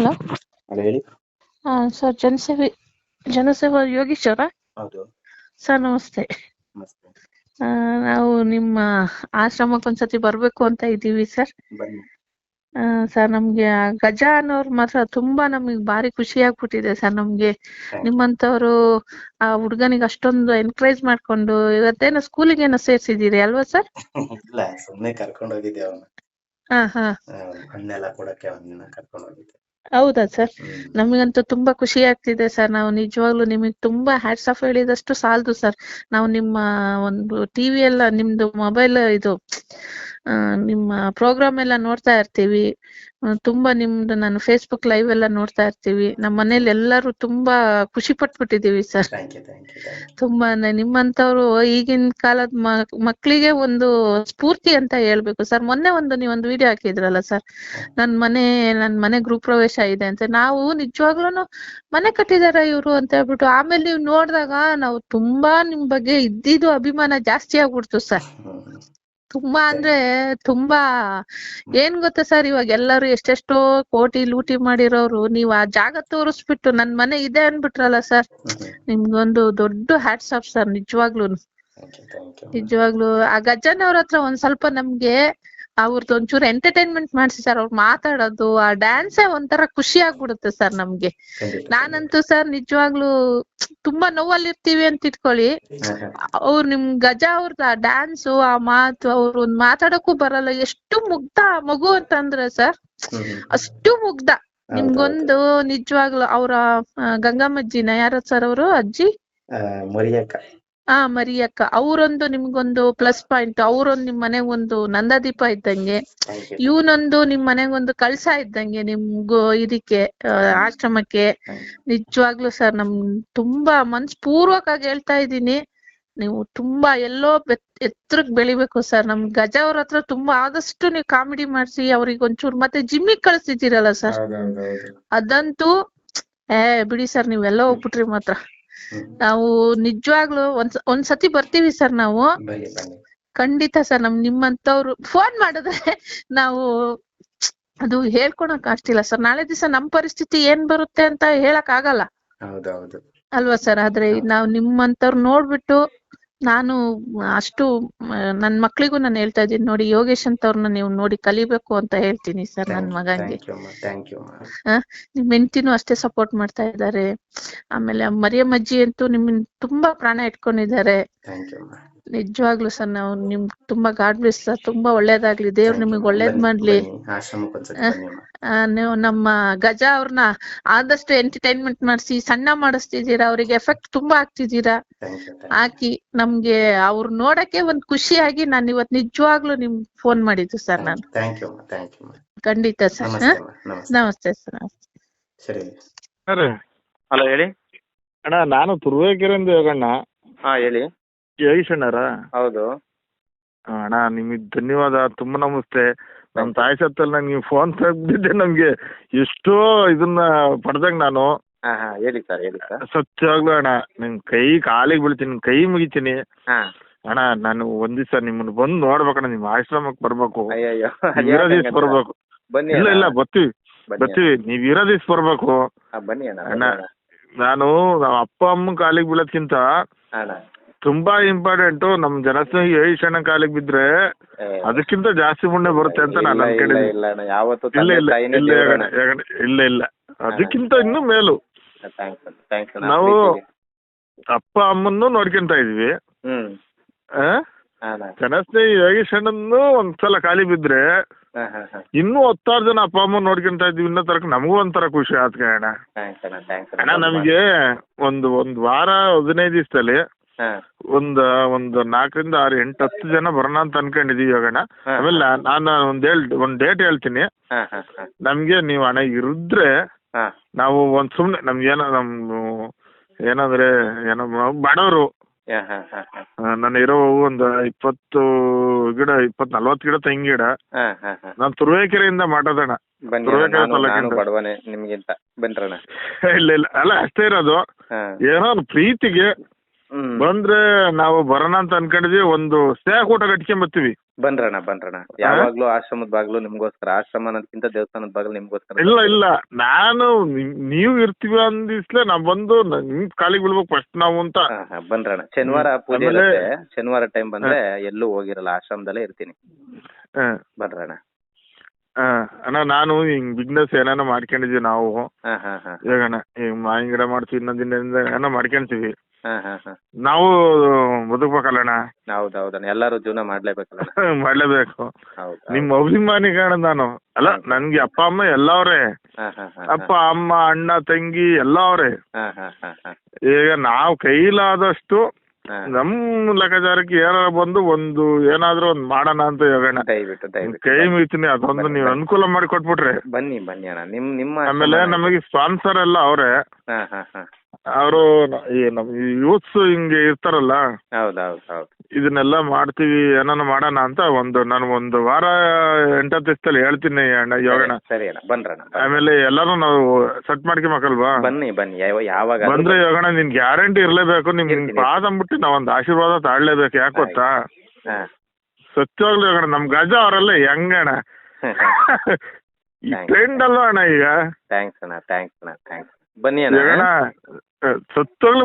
Hello? Hello ಹೇಳಿ. Sir ಜನಸೇವೆ ಜನಸೇವಾ ಯೋಗೀಶ್ ಅವರಾ ಹೌದು. ಸರ್ ನಮಸ್ತೆ. ನಮಸ್ತೆ. ಆ, ನಾವು ನಿಮ್ಮ ಆಶ್ರಮಕ್ಕೆ ಒಂದ್ಸತಿ ಬರ್ಬೇಕು ಅಂತ ಇದ್ದೀವಿ ಸರ್. ಬನ್ನಿ. ಆ, ಸರ್ ನಮ್ಗೆ ಆ ಗಜ ಅನ್ನೋರ್ ಮಾತ್ರ ತುಂಬಾ ನಮಗೆ ಭಾರಿ ಖುಷಿ ಆಗ್ಬಿಟ್ಟಿದೆ ಸರ್. ನಮ್ಗೆ ನಿಮ್ಮಂತವ್ರು ಆ ಹುಡ್ಗನಿಗೆ ಅಷ್ಟೊಂದು ಎನ್ಕರೇಜ್ ಮಾಡ್ಕೊಂಡು ಇವತ್ತೇನೋ ಸ್ಕೂಲಿಗೆ ಏನೋ ಸೇರ್ಸಿದ್ದೀರಿ ಅಲ್ವಾ ಸರ್? ಇಲ್ಲ ಸುಮ್ನೆ ಕರ್ಕೊಂಡು ಹೋಗಿದ್ದೆ ಅವನ್ನ. ಹಾ ಹಾ ಹಣ್ಣೆಲ್ಲ ಕೊಡಕ್ಕೆ ಅವನ್ನ ಕರ್ಕೊಂಡು ಹೋಗಿದ್ದೆ. ಹೌದಾ ಸರ್. ನಮಗಂತೂ ತುಂಬಾ ಖುಷಿ ಆಗ್ತಿದೆ ಸರ್ ನಾವು ನಿಜವಾಗ್ಲೂ ನಿಮಗೆ ತುಂಬಾ ಹ್ಯಾಟ್ಸ್ ಆಫ್ ಹೇಳಿದಷ್ಟು ಸಾಲದು ಸರ್ ನಾವು ನಿಮ್ಮ ಒಂದು ಟಿವಿ ಎಲ್ಲ ನಿಮ್ದು ಮೊಬೈಲ್ ಇದು ನಿಮ್ಮ ಪ್ರೋಗ್ರಾಮ್ ಎಲ್ಲ ನೋಡ್ತಾ ಇರ್ತೀವಿ. ತುಂಬಾ ನಿಮ್ದು ನಾನು ಫೇಸ್ಬುಕ್ ಲೈವ್ ಎಲ್ಲ ನೋಡ್ತಾ ಇರ್ತೀವಿ. ನಮ್ಮ ಮನೇಲಿ ಎಲ್ಲರೂ ತುಂಬಾ ಖುಷಿ ಪಟ್ಬಿಟ್ಟಿದೀವಿ ಸರ್. ತುಂಬಾ ನಿಮ್ಮಂತವ್ರು ಈಗಿನ ಕಾಲದ ಮಕ್ಕಳಿಗೆ ಒಂದು ಸ್ಫೂರ್ತಿ ಅಂತ ಹೇಳ್ಬೇಕು ಸರ್. ಮೊನ್ನೆ ಒಂದು ನೀವೊಂದು ವಿಡಿಯೋ ಹಾಕಿದ್ರಲ್ಲ ಸರ್. ನನ್ ಮನೆ ನನ್ ಮನೆ ಗೃಹ ಪ್ರವೇಶ ಇದೆ ಅಂತ. ನಾವು ನಿಜವಾಗ್ಲೂನು ಮನೆ ಕಟ್ಟಿದಾರಾ ಇವ್ರು ಅಂತ ಹೇಳ್ಬಿಟ್ಟು ಆಮೇಲೆ ನೀವು ನೋಡಿದಾಗ ನಾವು ತುಂಬಾ ನಿಮ್ ಬಗ್ಗೆ ಇದ್ದಿದ್ದು ಅಭಿಮಾನ ಜಾಸ್ತಿ ಆಗ್ಬಿಡ್ತು ಸರ್. ತುಂಬಾ ಅಂದ್ರೆ ತುಂಬಾ ಏನ್ ಗೊತ್ತಾ ಸರ್ ಇವಾಗ ಎಲ್ಲರೂ ಎಷ್ಟೆಷ್ಟೋ ಕೋಟಿ ಲೂಟಿ ಮಾಡಿರೋರು ನೀವ್ ಆ ಜಾಗ ತೋರಿಸ್ಬಿಟ್ಟು ನನ್ ಮನೆ ಇದೆ ಅನ್ಬಿಟ್ರಲ್ಲ ಸರ್. ನಿಮ್ಗೊಂದು ದೊಡ್ಡ ಹ್ಯಾಟ್ಸ್ ಆಫ್ ಸರ್ ನಿಜವಾಗ್ಲೂ ನಿಜವಾಗ್ಲೂ ಆ ಗಜ್ಜನ್ ಅವ್ರ ಹತ್ರ ಒಂದ್ ಸ್ವಲ್ಪ ನಮ್ಗೆ ಅವ್ರದ್ದು ಒಂಚೂರು ಎಂಟರ್ಟೈನ್ಮೆಂಟ್ ಮಾಡ್ಸಿ ಸರ್ ಅವ್ರು ಮಾತಾಡೋದು ಆ ಡ್ಯಾನ್ಸೇ ಒಂಥರ ಖುಷಿ ಆಗ್ಬಿಡುತ್ತೆ ಸರ್ ನಮ್ಗೆ. ನಾನಂತೂ ಸರ್ ನಿಜವಾಗ್ಲೂ ತುಂಬಾ ನೋವಲ್ಲಿರ್ತೀವಿ ಅಂತ ಇಟ್ಕೊಳ್ಳಿ. ಅವ್ರು ನಿಮ್ ಗಜ ಅವ್ರದ್ದು ಆ ಡ್ಯಾನ್ಸು ಆ ಮಾತು ಅವ್ರು ಒಂದ್ ಮಾತಾಡಕ್ಕೂ ಬರಲ್ಲ. ಎಷ್ಟು ಮುಗ್ಧ ಆ ಮಗು ಅಂತಂದ್ರೆ ಸರ್. ಅಷ್ಟು ಮುಗ್ಧ. ನಿಮ್ಗೊಂದು ನಿಜವಾಗ್ಲೂ ಅವ್ರ ಗಂಗಮ್ಮಜ್ಜಿನ ಯಾರ ಸರ್ ಅವರು? ಅಜ್ಜಿ? ಮರಿಯಕ್ಕ. ಆ ಮರಿಯಕ್ಕ ಅವ್ರೊಂದು ನಿಮ್ಗೊಂದು ಪ್ಲಸ್ ಪಾಯಿಂಟ್ ಅವರೊಂದು ನಿಮ್ ಮನೆಗೊಂದು ನಂದಾದೀಪ ಇದ್ದಂಗೆ ಇವ್ನೊಂದು ನಿಮ್ ಮನೆಗೊಂದು ಕಳ್ಸ ಇದ್ದಂಗೆ ನಿಮ್ಗೂ ಇದಕ್ಕೆ ಆಶ್ರಮಕ್ಕೆ. ನಿಜವಾಗ್ಲೂ ಸರ್ ನಮ್ ತುಂಬಾ ಮನ್ಸ್ಪೂರ್ವಕವಾಗಿ ಹೇಳ್ತಾ ಇದ್ದೀನಿ ನೀವು ತುಂಬಾ ಎಲ್ಲೋ ಎತ್ರಕ್ ಬೆಳಿಬೇಕು ಸರ್ ನಮ್ ಗಜ ಅವ್ರ ಹತ್ರ ತುಂಬಾ ಆದಷ್ಟು ನೀವು ಕಾಮಿಡಿ ಮಾಡ್ಸಿ ಅವ್ರಿಗೆ ಒಂಚೂರು ಮತ್ತೆ ಜಿಮ್ಮಿಗ್ ಕಳಿಸ್ತಿದ್ದೀರಲ್ಲ ಸರ್ ಅದಂತೂ ಏ ಬಿಡಿ ಸರ್ ನೀವೆಲ್ಲ ಹೋಗ್ಬಿಟ್ರಿ ಮಾತ್ರ. ನಾವು ನಿಜವಾಗ್ಲು ಒಂದ್ ಸತಿ ಬರ್ತೀವಿ ಸರ್ ನಾವು. ಖಂಡಿತ ಸರ್ ನಮ್ ನಿಮ್ಮಂತವ್ರು ಫೋನ್ ಮಾಡಿದ್ರೆ ನಾವು ಅದು ಹೇಳ್ಕೊಳಕ್ ಆಗ್ತಿಲ್ಲ ಸರ್. ನಾಳೆ ದಿವಸ ನಮ್ ಪರಿಸ್ಥಿತಿ ಏನ್ ಬರುತ್ತೆ ಅಂತ ಹೇಳಕ್ ಆಗಲ್ಲ. ಅಲ್ವಾ ಸರ್? ಆದ್ರೆ ನಾವ್ ನಿಮ್ಮಂತವ್ರು ನೋಡ್ಬಿಟ್ಟು ನಾನು ಅಷ್ಟು ನನ್ ಮಕ್ಳಿಗೂ ನಾನು ಹೇಳ್ತಾ ಇದ್ದೀನಿ ನೋಡಿ ಯೋಗೇಶ್ ಅಂತ ಅವ್ರನ್ನ ನೀವು ನೋಡಿ ಕಲಿಬೇಕು ಅಂತ ಹೇಳ್ತೀನಿ ಸರ್ ನನ್ ಆ, ನಿಮ್ ಹೆಂಡ್ತಿನೂ ಅಷ್ಟೇ ಸಪೋರ್ಟ್ ಮಾಡ್ತಾ ಇದ್ದಾರೆ. ಆಮೇಲೆ ಮರಿಯಮ್ಮಜ್ಜಿ ಅಂತೂ ನಿಮ್ಮನ್ ತುಂಬಾ ಪ್ರಾಣ ಇಟ್ಕೊಂಡಿದ್ದಾರೆ. ನಿಜವಾಗ್ಲೂ ಸರ್ ನಾವು ನಿಮ್ ತುಂಬಾ ಗಾಡ್ ಬ್ಲೆಸ್ ಸರ್. ತುಂಬಾ ಒಳ್ಳೇದಾಗ್ಲಿ. ದೇವ್ರು ನಿಮಗ್. ಒಳ್ಳೇದ್ ಮಾಡ್ಲಿ. ಆ, ನೀವು ನಮ್ಮ ಗಜ ಅವ್ರನ್ನ ಆದಷ್ಟು ಎಂಟರ್ಟೈನ್ಮೆಂಟ್ ಮಾಡಿಸಿ ಸಣ್ಣ ಮಾಡಿಸ್ತಿದ್ದೀರಾ ಅವ್ರಿಗೆ ಎಫೆಕ್ಟ್ ತುಂಬಾ ಆಗ್ತಿದ್ದೀರಾ ಥ್ಯಾಂಕ್ ಯು ಹಾಕಿ ನಮ್ಗೆ ಅವ್ರ ನೋಡಕ್ಕೆ ಒಂದ್ ಖುಷಿಯಾಗಿ ನಾನು ಇವತ್ ನಿಜವಾಗ್ಲೂ ನಿಮ್ ಫೋನ್ ಮಾಡಿದ್ದು ಸರ್ ನಾನು. ಥ್ಯಾಂಕ್ ಯು ಥ್ಯಾಂಕ್ ಯು ಅಮ್ಮ. ಖಂಡಿತ ಸರ್ ನಮಸ್ತೆ ಅಮ್ಮ ನಮಸ್ತೆ. ನಮಸ್ತೆ ಸರ್ ನಮಸ್ತೆ. ಸರಿ. ಸರ್. ಹಲೋ ಹೇಳಿ. ಅಣ್ಣ ನಾನು ತುರುವೇಕೆರೆಯಿಂದ ಯೋಗಣ್ಣ. ಹಾ ಹೇಳಿ. ಯೋಗೀಶ್ ಅಣ್ಣರ ಹೌದು ಅಣ್ಣ ನಿಮಗೆ ಧನ್ಯವಾದ. ತುಂಬ ನಮಸ್ತೆ. ನಮ್ಮ ತಾಯಿ ಸತ್ತಲ್ಲಿ ನಂಗೆ ನೀವು ಫೋನ್ ತೆಗ್ದಿದ್ದೆ ನಮ್ಗೆ ಎಷ್ಟೋ ಇದನ್ನ ಪಡ್ದಂಗ್ ನಾನು. ಹಾ ಹಾ ಹೇಳಿ ಸರ್ ಹೇಳಿ ಸರ್ ಸತ್ಯವಾಗ್ಲೂ ಅಣ್ಣ ನಿಮ್ ಕೈ ಕಾಲಿಗೆ ಬೀಳ್ತೀನಿ ನಿಮ್ ಕೈ ಮುಗಿತೀನಿ. ಹಾ. ಅಣ್ಣ ನಾನು ಒಂದ್ ದಿವಸ ನಿಮ್ಮನ್ನ ಬಂದು ನೋಡ್ಬೇಕಣ್ಣ ನಿಮ್ಮ ಆಶ್ರಮಕ್ಕೆ ಬರ್ಬೇಕು. ಅಯ್ಯಯ್ಯೋ ಇರೋ ದಿವ್ಸ ಬರ್ಬೇಕು. ಬನ್ನಿ ಇಲ್ಲ ಇಲ್ಲ ಬರ್ತೀವಿ. ಬನ್ನಿ ಬರ್ತೀವಿ. ನೀವ್ ಇರೋ ದಿವ್ಸ ಬರ್ಬೇಕು. ಹಾ, ಬನ್ನಿ ಅಣ್ಣ ಅಣ್ಣ ನಾನು ನಮ್ಮ ಅಪ್ಪ ಅಮ್ಮ ಕಾಲಿಗೆ ಬೀಳೋದ್ಕಿಂತ ಅಣ್ಣ. ತುಂಬಾ ಇಂಪಾರ್ಟೆಂಟು ನಮ್ ಜನಸ್ನೇಹಿ ಏಳು ಅಣ್ಣ ಕಾಲಿಗೆ ಬಿದ್ರೆ ಅದಕ್ಕಿಂತ ಜಾಸ್ತಿ ಮುಂದೆ ಬರುತ್ತೆ ಅಂತ ನಾನು ಇಲ್ಲ, ಇಲ್ಲ ಅನ್ಕೊಂಡಿದ್ದೀನಿ ಇಲ್ಲ ಅಣ್ಣ ಯಾವತ್ತು ಇಲ್ಲ ತಂದೆ ಇಲ್ಲ ತಾಯಿನೇ ಇಲ್ಲ ದೇವ್ರು ಅಣ್ಣ. ಯಾಕಂದ್ರೆ- ಇಲ್ಲ ಇಲ್ಲ. ಅದಕ್ಕಿಂತ ಇನ್ನೂ ಮೇಲು. ಥ್ಯಾಂಕ್ಸ್ ಅಣ್ಣ ಥ್ಯಾಂಕ್ಸ್ ಅಣ್ಣ. ನಾವು ಪ್ರೀತಿಗೆ. ಅಪ್ಪ ಅಮ್ಮನ್ನು ನೋಡ್ಕೊಂತ ಇದೀವಿ ಹ್ಮ್. ಆ? ಅಣ್ಣ ಜನಸ್ನೇಹಿ ಯೋಗೀಶಣ್ಣನ್ನು ಒಂದ್ಸಲ ಖಾಲಿ ಬಿದ್ರೆ ಹಾ ಹಾ ಹಾ. ಇನ್ನೂ ಹತ್ತಾರು ಜನ ಅಪ್ಪ ಅಮ್ಮ ನೋಡ್ಕೊಂತ ಇದೀವಿ ಇನ್ನೂ ತರಕ ನಮಗೂ ಒಂಥರ ಖುಷಿ ಆತ್ಕ ಅಣ್ಣ. ಥ್ಯಾಂಕ್ಸ್ ಅಣ್ಣ ಥ್ಯಾಂಕ್ಸ್ ಅಣ್ಣ. ನಮಗೆ ಒಂದು ಒಂದ್ ವಾರ ಹದಿನೈದು ದಿವಸದಲ್ಲಿ ಒಂದ್ ಒಂದ್ ನಾಲ್ಕರಿಂದ ಆರು ಎಂಟು ಹತ್ತು ಜನ ಬರೋಣ ಅಂತ ಅನ್ಕೊಂಡಿದೀವಿ ಇವಾಗಣ್ಣ. ಆಮೇಲೆ ನಾನು ಒಂದ್ ಹೇಳ್ ಒಂದ್ ಡೇಟ್ ಹೇಳ್ತೀನಿ. ನಮ್ಗೆ ನೀವು ಹಣ ಇರುದ್ರೆ ನಾವು ಒಂದ್ ಸುಮ್ನೆ ನಮ್ಗೇನೋ ನಮ್ ಏನಂದ್ರೆ ಏನೋ ಬಡವರು. ನನ್ ಇರೋ ಒಂದು ಇಪ್ಪತ್ತು ಗಿಡ ಇಪ್ಪತ್ ನಲ್ವತ್ತು ಗಿಡ ತೆಂಗಿನ ಗಿಡ. ನಾನ್ ತುರುವೇಕೆರೆಯಿಂದ ಮಾಡೋದಣ್ಣ. ನಿಮ್ಗಿಂತ. ಇಲ್ಲ ಇಲ್ಲ. ಅಲ್ಲ ಅಷ್ಟೇ ಇರೋದು. ಏನೋ ಪ್ರೀತಿಗೆ ಹ್ಮ್. ಬಂದ್ರೆ ನಾವು ಬರೋಣ ಅಂತ ಅನ್ಕೊಂಡಿದ್ವಿ. ಒಂದು ಸ್ನೇಹ ಕೂಟ ಕಟ್ಕೊಂಡ್ ಬರ್ತೀವಿ. ಬನ್ರಣ್ಣ ಬನ್ರಣ್ಣ. ಯಾವಾಗ್ಲೂ ಆಶ್ರಮದ ಬಾಗ್ಲು ನಿಮ್ಗೋಸ್ಕರ. ಆಶ್ರಮ ಅನ್ನೋದಕ್ಕಿಂತ ದೇವಸ್ಥಾನದ ಬಾಗ್ಲು ನಿಮ್ಗೋಸ್ಕರ. ಇಲ್ಲ ಇಲ್ಲ. ನಾನು ನೀವ್ ನೀವು ಇರ್ತೀವಿ ಅಂದಿಸ್ಲೆ ನಾ ಬಂದು ನ- ನಿಮ್ ಕಾಲಿಗೆ ಬೀಳ್ಬೇಕು ಫಸ್ಟ್ ನಾವು ಅಂತ. ಹಾ, ಹಾ, ಬನ್ರಣ್ಣ ಶನಿವಾರ ಪೂಜೆ ಆಮೇಲೆ- ಇರುತ್ತೆ ಶನಿವಾರ ಟೈಮ್ ಬಂದ್ರೆ ಎಲ್ಲೂ ಹೋಗಿರಲ್ಲ. ಆಶ್ರಮದಲ್ಲೇ ಇರ್ತೀನಿ. ಹ, ಬನ್ರಣ್ಣ. ಹ. ಅಣ್ಣ ನಾನು ಹಿಂಗ್ ಬಿಸ್ನೆಸ್ ಏನಾನ ಮಾಡ್ಕೊಂಡಿದೀವಿ ನಾವು. ಹಾ ಹಾ ಹಾ. ಇವಾಗಣ್ಣ ಈಗ ಮಾವಿನ ಗಿಡ ಮಾಡ್ತೀವಿ ಇನ್ನೊಂದಿನ ಏನೋ ಮಾಡ್ಕೊಂತೀವಿ ಹಾ ಹಾ ಹಾ. ನಾವು ಬದುಕ್ಬೇಕಲ್ಲಣ್ಣ ಹೌದು ಹೌದಣ್ಣ ಎಲ್ಲರೂ ಜೀವನ ಮಾಡ್ಲೇಬೇಕಲ್ಲ ಮಾಡ್ಲೇಬೇಕು. ಹೌದು? ನಿಮ್ ಅಭಿಮಾನಿಗಳ ನಾನು. ಅಲ್ಲ ನನ್ಗೆ ಅಪ್ಪ ಅಮ್ಮ ಎಲ್ಲ ಅವರೇ ಹಾ ಹಾ ಹಾ. ಅಪ್ಪ ಅಮ್ಮ ಅಣ್ಣ ತಂಗಿ ಎಲ್ಲ ಅವ್ರೆ ಹಾ ಹಾ ಹಾ ಹಾ. ಈಗ ನಾವು ಕೈಲಾದಷ್ಟು ನಮ್ ಲೆಕ್ಕಾಚಾರಕ್ಕೆ ಏನಾರ ಬಂದು ಒಂದು ಏನಾದ್ರೂ ಒಂದ್ ಮಾಡೋಣ ಅಂತ ಹೇಳೋಣ. ದಯವಿಟ್ಟು ದಯವಿಟ್ಟು ಕೈ ಮುಗಿತೀನಿ ಅದೊಂದು ನೀವು ಅನುಕೂಲ ಮಾಡಿ ಕೊಟ್ಬಿಟ್ರೆ. ಬನ್ನಿ ಬನ್ನಿ ಅಣ್ಣ. ನಿಮ್ ನಿಮ್ಮ ಆಮೇಲೆ ನಮಗೆ ಸ್ಪಾನ್ಸರ್ ಎಲ್ಲ ಅವರೇ. ಹಾ ಹಾ ಹಾ. ಅವರು ಈ ನಮ್ ಯೂತ್ಸ್ ಹಿಂಗೆ ಇರ್ತಾರಲ್ಲ. ಹೌದು ಹೌದು ಹೌದು. ಇದನ್ನೆಲ್ಲ ಮಾಡ್ತೀವಿ ಏನಾನ ಮಾಡೋಣ ಅಂತ ಒಂದು ನಾನು ಒಂದು ವಾರ ಎಂಟತ್ತು ದಿವಸದಲ್ಲಿ ಹೇಳ್ತೀನಿ ಅಣ್ಣ ಯೋಗಣ್ಣ ಸರಿ ಅಣ್ಣ ಬನ್ರಣ್ಣ. ಆಮೇಲೆ ಎಲ್ಲಾರು ನಾವು ಸೆಟ್ ಮಾಡ್ಕೊಬೇಕಲ್ವಾ ಬನ್ನಿ ಬನ್ನಿ ಯಾವ- ಯಾವಾಗ ಬಂದ್ರೆ ಯೋಗಣ್ಣ ನಿನ್ ಗ್ಯಾರಂಟಿ ಇರ್ಲೇಬೇಕು ನಿಮ್ ಇರ್ತೀನಿ. ಪಾದ ಅಂದ್ಬಿಟ್ಟು ನಾವ್ ಒಂದ್ ಆಶೀರ್ವಾದ ತಾಳ್ಲೇಬೇಕು ಯಾಕೆ ಗೊತ್ತಾ? ಹಾ. ಯೋಗಣ ಯೋಗಣ್ಣ ನಮ್ ಗಜ ಅವರಲ್ಲ ಹೆಂಗಣ್ಣ ಈ. ಟ್ರೆಂಡ್ ಅಲ್ವಾ ಅಣ್ಣ ಈಗ? ಥ್ಯಾಂಕ್ಸ್ ಅಣ್ಣ ಥ್ಯಾಂಕ್ಸ್ ಅಣ್ಣ ಥ್ಯಾಂಕ್ಸ್ ಬನ್ನಿ ಅಣ್ಣ.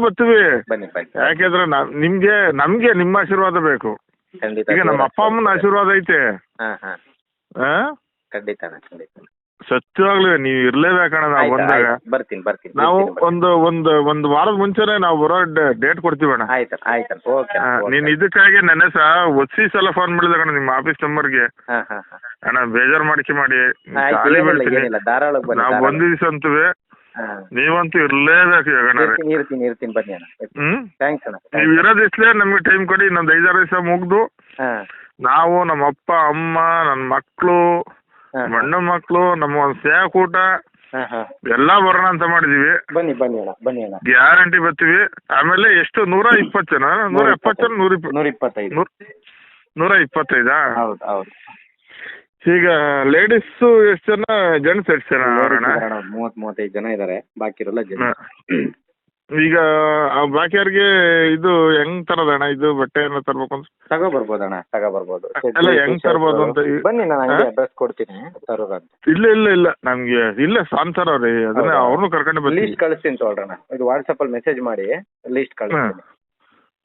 ಬರ್ತೀವಿ. ಬನ್ನಿ ಬನ್ನಿ. ಯಾಕೆಂದ್ರೆ ನಿಮ್ಗೆ ನಮ್ಗೆ ನಿಮ್ಮ ಆಶೀರ್ವಾದ ಬೇಕು. ಖಂಡಿತ ಈಗ ನಮ್ಮ ಅಪ್ಪ ಅಮ್ಮನ ಆಶೀರ್ವಾದ ಐತೆ. ಹಾ ಹಾ. ಆ? ಖಂಡಿತ ಅಣ್ಣ ಖಂಡಿತ ಸತ್ಯವಾಗ್ಲೂ ನೀವ್ ಇರ್ಲೇಬೇಕಣ್ಣ ನಾವು ಆಯ್ತು, ಬಂದಾಗ. ಆಯ್ತು. ಬರ್ತೀನಿ ಬರ್ತೀನಿ ನಾವು ಬರ್ತೀನಿ, ಬರ್ತೀನಿ. ಒಂದು ಒಂದು ಒಂದು ವಾರದ ಮುಂಚೆನೆ ನಾವು ಬರೋ ಡೇಟ್ ಕೊಡ್ತೀವಣ್ಣ ಆಯ್ತು ಆಯ್ತು ಓಕೆ ಆ, ನೀನ್ ಇದಕ್ಕಾಗಿ ನೆನ್ನೆ ಸಹ ಒತ್ತಿ ಸಲ ಫೋನ್ ಮಾಡಿದೆ ಕಣ ನಿಮ್ಮ ಆಫೀಸ್ ನಂಬರ್ಗೆ ಹಾ ಹಾ ಹಾ. ಅಣ್ಣ ಬೇಜಾರ್ ಮಾಡ್ಕೆ ಮಾಡಿ. ಆಯ್ತು ಖಾಲಿ ಏನಿಲ್ಲ ಬಿಡ್ತೀನಿ ಏನಿಲ್ಲ. ಧಾರಾಳಕ್ಕೆ ಬನ್ನಿ ನಾವು ಅಂತುವೆ. ನೀವಂತೂ ಇರ್ಲೇಬೇಕು ಯೋಗಣ್ಣ ಇರ್ತೀನಿ ಇರ್ತೀನಿ ಇರ್ತೀನಿ ಬನ್ನಿ ಅಣ್ಣ ಹ್ಮ್? ಥ್ಯಾಂಕ್ಸ್ ಅಣ್ಣ ನೀವ್ ಇರೋದಿಸ್ಲೇ ನಮ್ಗೆ ಟೈಮ್ ಕೊಡಿ ಇನ್ನೊಂದ್ ಐದಾರು ದಿವಸ ಮುಗ್ದು. ಹಾ. ನಾವು ನಮ್ಮ ಅಪ್ಪ ಅಮ್ಮ ನನ್ ಮಕ್ಳು ಹಾ, ಮಣ್ಣ ಮಕ್ಳು ನಮ್ಮ ಒಂದ್ ಸೇವಾ ಕೂಟ ಹಾ ಹಾ. ಎಲ್ಲಾ ಬರೋಣ ಅಂತ ಮಾಡಿದೀವಿ. ಬನ್ನಿ ಬನ್ನಿ ಅಣ್ಣ ಬನ್ನಿ ಅಣ್ಣ. ಗ್ಯಾರಂಟಿ ಬರ್ತೀವಿ. ಆಮೇಲೆ ಎಷ್ಟು? ನೂರ ಇಪ್ಪತ್ತು ಜನ ನೂರ ಎಪ್ಪತ್ತು ಜನ ನೂರ ಇಪ್ಪತ್ತು. ನೂರ ಇಪ್ಪತ್ತೈದು. ನೂರ ನೂರ ಇಪ್ಪತ್ತೈದಾ? ಹೌದು ಹೌದು. ಈಗ ಲೇಡೀಸ್ ಎಷ್ಟು ಜನ ಜೆಂಟ್ಸ್ ಎಷ್ಟು ಜನ ಮೂವತ್ ಮೂವತ್ತೈದು ಜನ ಇದ್ದಾರೆ ಬಾಕಿ ಇರಲ್ಲ ಜನ ಈಗ ಆ ಬಾಕಿಯವ್ರಿಗೆ ಇದು ಹೆಂಗ್ ತರೋದಣ್ಣ ಇದು ಬಟ್ಟೆ ಏನೋ ತರ್ಬೇಕು ಅಂತ? ತಗೋ ಬರ್ಬೋದಣ್ಣ ತಗೋ ಬರ್ಬೋದು. ಅಲ್ಲ, ಹೆಂಗ್ ತರ್ಬೋದು ಅಂತ ಈ- ಬನ್ನಿ ನಾನು ಹಾ? ಅಡ್ರೆಸ್ ಕೊಡ್ತೀನಿ ತರೋದಂತ ಇಲ್ಲ ಇಲ್ಲ ಇಲ್ಲ. ನಮ್ಗೆ ಇಲ್ಲ ಸಾಂತಾರ ಅವ್ರಿ ಅದನ್ನ ಹೌದಾ? ಅವ್ರನ್ನೂ ಕರ್ಕೊಂಡು ಬರ್ತೀವಿ ಲೀಸ್ಟ್ ಕಳಿಸ್ತೀನಿ ತಗೊಳ್ರಣ್ಣ ಇದು ವಾಟ್ಸಪ್ ಅಲ್ಲಿ ಮೆಸೇಜ್ ಮಾಡಿ ಲೀಸ್ಟ್ ಕಳಿಸ್ತೀನಿ.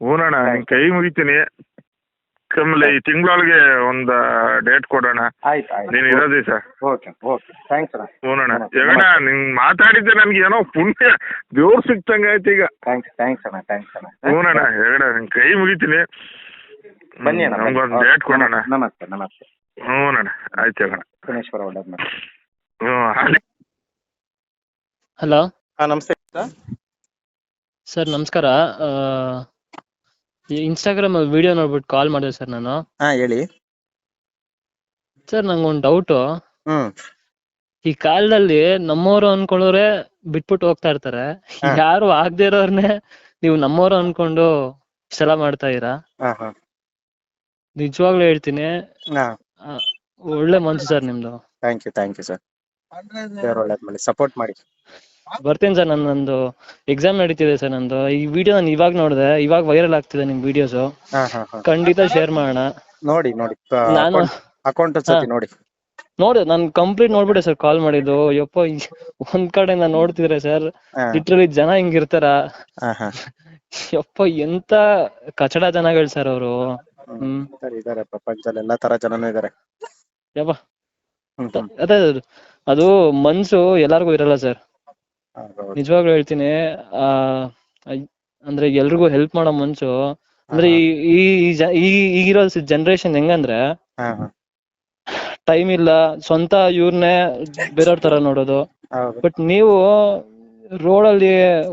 ಹ್ಞೂ ಅಣ್ಣ ಕೈ ಮುಗಿತೀನಿ. ಕಮ್ಮಲೆ ಈ ತಿಂಗಳೊಳಗೆ ಒಂದ್ ಡೇಟ್ ಕೊಡೋಣ. ಆಯ್ತು ಆಯ್ತು. ನೀನ್ ಇರೋ ಸರ್ ಓಕೆ ಓಕೆ. ಥ್ಯಾಂಕ್ಸ್ ಅಣ್ಣ. ಹೂನಣ್ಣ. ಯಗಣ್ಣ ನಿಂಗ್ ಮಾತಾಡಿದ್ದೆ ನನ್ಗೆ ಏನೋ ಪುಣ್ಯ. ದೇವ್ರು ಸಿಕ್ತಂಗ ಆಯ್ತು ಈಗ. ಥ್ಯಾಂಕ್ಸ್ ಥ್ಯಾಂಕ್ಸ್ ಅಣ್ಣ ಥ್ಯಾಂಕ್ಸ್ ಅಣ್ಣ. ಹೂನಣ್ಣ ಯಗಣ್ಣ ನಿನ್ ಕೈ ಮುಗಿತೀನಿ. ಬನ್ನಿ ಅಣ್ಣ. ನಮ್ಗೊಂದ್ ಡೇಟ್ ಕೊಡೋಣ. ನಮಸ್ತೆ ನಮಸ್ತೆ. ಹೂನಣ್ಣ ಆಯ್ತು ಯಗಣ್ಣ. ಗಣೇಶ್ವರ ಒಳ್ಳೇದ್ ಹ್ಞೂ ಆಗ್ಲಿ. ಹಲೋ. ಹಾ ನಮಸ್ತೆ. ಸರ್ ನಮಸ್ಕಾರ. ಇನ್ಸ್ಟಾಗ್ರಾಮ್ ಅಲ್ಲಿ ವಿಡಿಯೋ ನೋಡ್ಬಿಟ್ಟು ಕಾಲ್ ಮಾಡಿದೆ ಸರ್ ನಾನು. ಹಾ ಹೇಳಿ. ಸರ್ ನಂಗೊಂದು ಡೌಟು ಹ್ಮ್. ಈ ಕಾಲದಲ್ಲಿ ನಮ್ಮವರು ಅನ್ಕೊಳ್ಳೋರೆ ಬಿಟ್ಬಿಟ್ಟು ಹೋಗ್ತಾ ಇರ್ತಾರೆ. ಹಾ. ಯಾರು ಆಗದೆ ಇರೋರ್ನೇ ನೀವು ನಮ್ಮವರು ಅನ್ಕೊಂಡು ಸಲ ಮಾಡ್ತಾ ಇದೀರಾ ಹಾ ಹಾ. ನಿಜವಾಗ್ಲೂ ಹೇಳ್ತೀನಿ. ಹಾ. ಆ, ಒಳ್ಳೆ ಮನ್ಸು ಸರ್ ನಿಮ್ದು. Thank you thank you sir ದೇವ್ರ ಒಳ್ಳೇದ್ ಮಾಡಿ. ಸಪೋರ್ಟ್ ಮಾಡಿ. ಬರ್ತೀನಿ ಸರ್ ನಾನು ನಂದು ಎಕ್ಸಾಮ್ ನಡೀತಿದೆ ಸರ್ ನಂದು. ಈ ವಿಡಿಯೋ ನಾನು ಇವಾಗ ನೋಡಿದೆ ಇವಾಗ ವೈರಲ್ ಆಗ್ತಿದೆ ನಿಮ್ ವಿಡಿಯೋಸ್ ಹಾ ಹಾ ಹಾ. ಖಂಡಿತ ಶೇರ್ ಮಾಡೋಣ. ನೋಡಿ ನೋಡಿ. ನಾನು ಅಕೌಂಟ್ ನೋಡಿ. ನೋಡಿ ನಾನು ಕಂಪ್ಲೀಟ್ ನೋಡ್ಬಿಟ್ಟೆ ಸರ್ ಕಾಲ್ ಮಾಡಿದ್ದು. ಯಪ್ಪ ಈ- ಒಂದ್ ಕಡೆಯಿಂದ ನೋಡ್ತಿದ್ರೆ ಸರ್ ಹಾ. ಲಿಟ್ರಲಿ ಜನ ಹಿಂಗಿರ್ತಾರ ಹಾ ಹಾ. ಯಪ್ಪ ಎಂತ ಕಚಡ ಜನಗಳು ಸರ್ ಅವರು. ಹ್ಮ್ ಇದಾರೆ ಪ್ರಪಂಚದಲ್ಲಿ ಎಲ್ಲಾ ತರ ಜನನೂ ಇದಾರೆ. ಯಪ್ಪ. ಹ್ಮ್ ಹ್ಮ್. ಅದೇ ಅದು- ಅದು ಮನ್ಸು ಎಲ್ಲಾರ್ಗು ಇರಲ್ಲ ಸರ್. ನಿಜವಾಗ್ಲೂ ಹೇಳ್ತೀನಿ ಆ ಅಂದ್ರೆ ಎಲ್ರಿಗೂ ಹೆಲ್ಪ್ ಮಾಡೋ ಮನ್ಸು ಅಂದ್ರೆ ಈ ಈ ಈಗಿರೋ ಜನರೇಷನ್ ಹೆಂಗಂದ್ರೆ ಟೈಮ್ ಇಲ್ಲ ಸ್ವಂತ ಇವ್ರನ್ನೇ ಬೇರೆಯವ್ರ ತರ ನೋಡೋದು. ಬಟ್ ನೀವು ರೋಡಲ್ಲಿ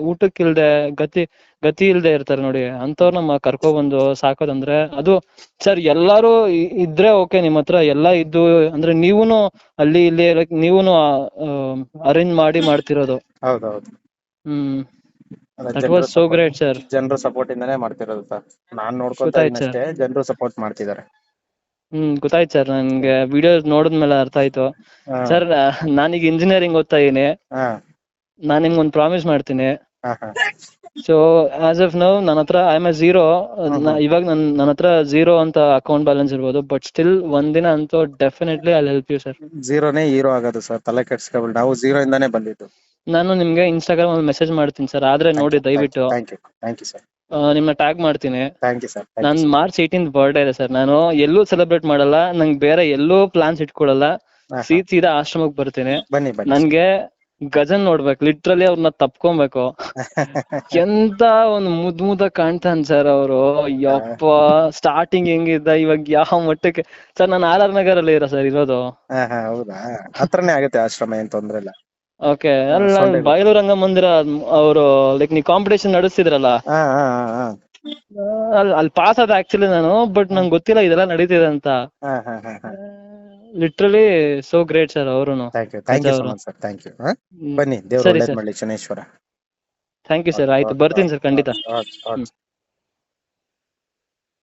ಊಟಕ್ಕಿಲ್ದೆ ಗತಿ ಗತಿ ಇಲ್ದೆ ಇರ್ತಾರೆ ನೋಡಿ ಅಂತವ್ರನ್ನ ಕರ್ಕೊ ಬಂದು ಸಾಕೋದಂದ್ರೆ ಅದು ಸರ್ ಎಲ್ಲಾರು ಇದ್ರೆ ಓಕೆ ನಿಮ್ ಹತ್ರ ಎಲ್ಲಾ ಇದ್ದು ಅಂದ್ರೆ ನೀವುನು ಅಲ್ಲಿ ಇಲ್ಲಿ ನೀವುನು ಅರೇಂಜ್ ಮಾಡಿ ಮಾಡ್ತಿರೋದು. ಹೌದೌದು. ಹ್ಮ್. That was so great sir ಜನರು ಸಪೋರ್ಟ್ ಇಂದಾನೆ ಮಾಡ್ತಿರೋದು ಸರ್ ನಾನ್ ನೋಡ್ಕೊತಾ ಗೊತ್ತಾಯ್ತು ಜನರು ಸಪೋರ್ಟ್ ಮಾಡ್ತಿದ್ದಾರೆ. ಹ್ಮ್ ಗೊತ್ತಾಯ್ತು ಸರ್ ನನ್ಗೆ ವಿಡಿಯೋ ನೋಡಿದ್ಮೇಲೆ ಅರ್ಥ ಆಯ್ತು ಹಾ, ಸರ್ ನಾನೀಗ ಇಂಜಿನಿಯರಿಂಗ್ ಓದ್ತಾ ಇದೀನಿ ಹಾ. ನಿಮ್ಗೆ ಒಂದ್ ಪ್ರಾಮಿಸ್ ಮಾಡ್ತೀನಿ. ಹಾ ಹಾ. ಸೊ ಆಸ್ ಆಫ್ ನೌ ನನ್ನ ಹತ್ರ ಐ ಎಂ ಝೀರೋ ಹ್ಮ್. ಇವಾಗ ನನ್ ನನ್ನ ಹತ್ರ ಝೀರೋ ಅಂತ ಅಕೌಂಟ್ ಬ್ಯಾಲೆನ್ಸ್ ಇರ್ಬೋದು ಬಟ್ ಸ್ಟಿಲ್ ಒಂದಿನ ಅಂತೂ definitely I help you sir ಝೀರೋನೇ hero ಆಗೋದು ಸರ್ ತಲೆ ಕೆಡ್ಸ್ಕೊಬೇಡಿ. ನಾವು ಝೀರೋ ಇಂದಾನೆ ಬಂದಿದ್ದು. ನಾನು ನಿಮ್ಗೆ ಇನ್ಸ್ಟಾಗ್ರಾಮ್ ಅಲ್ಲಿ ಮೆಸೇಜ್ ಮಾಡ್ತೀನಿ ಸರ್ ಆದ್ರೆ ನೋಡಿ ದಯವಿಟ್ಟು. Thank you thank you sir tag ಮಾಡ್ತೀನಿ. ಥ್ಯಾಂಕ್ ಯು ಸರ್ ನನ್ ಮಾರ್ಚ್ ಏಯ್ಟೀನ್ ಬರ್ಡೇ ಇದೆ ಸರ್ ನಾನು ಎಲ್ಲೂ ಸೆಲೆಬ್ರೇಟ್ ಮಾಡಲ್ಲ. ನಂಗೆ ಬೇರೆ ಎಲ್ಲೂ ಪ್ಲಾನ್ಸ್ ಇಟ್ಕೊಳಲ್ಲ. ಸೀದಾ ಆಶ್ರಮಕ್ಕೆ ಬರ್ತೀನಿ. ಬನ್ನಿ ಬನ್ನಿ ನನ್ಗೆ ಗಜನ್ ನೋಡ್ಬೇಕು. ಲಿಟ್ರಲಿ ಅವ್ರನ್ನ ತಪ್ಕೊಬೇಕು. ಎಂತ ಒಂದ್ ಮುದ್ ಮುದ ಕಾಣ್ತಾನ್ ಸರ್ ಅವರು. ಯಪ್ಪ ಸ್ಟಾರ್ಟಿಂಗ್ ಹೆಂಗಿದ್ದ ಇವಾಗ ಯಾವ ಮಟ್ಟಕ್ಕೆ? ಸರ್ ನಾನು ಆರ್ ಆರ್ ನಗರ್ ಅಲ್ಲಿ ಇರೋ ಸರ್ ಇರೋದು. ಹತ್ರನೇ ಆಗುತ್ತೆ ಆಶ್ರಮ ಏನ್ ತೊಂದ್ರೆ ಇಲ್ಲ. ಓಕೆ ಅಲ್ಲ. ಬಯಲು ರಂಗ ಮಂದಿರ ಅವರು ಲೈಕ್ ನೀವು ಕಾಂಪಿಟೇಷನ್ ನಡೆಸ್ತಿದ್ರಲ್ಲ? ಅಲ್ಲಿ ಅಲ್ಲಿ ಪಾಸ್ ಆದ ಆಕ್ಚುಲಿ ನಾನು ಬಟ್ ನಂಗೆ ಗೊತ್ತಿಲ್ಲ ಇದೆಲ್ಲ ನಡೀತಿದೆ ಅಂತ. ಲಿಟ್ರಲಿ ಸೋ ಗ್ರೇಟ್ ಸರ್ ಅವರು? ಬನ್ನಿ ದೇವರ ಮಾಡ್ಲಿ ಶನೇಶ್ವರ. ಥ್ಯಾಂಕ್ ಯು ಸರ್ ಆಯ್ತು. ಬರ್ತೀನಿ ಸರ್ ಖಂಡಿತ.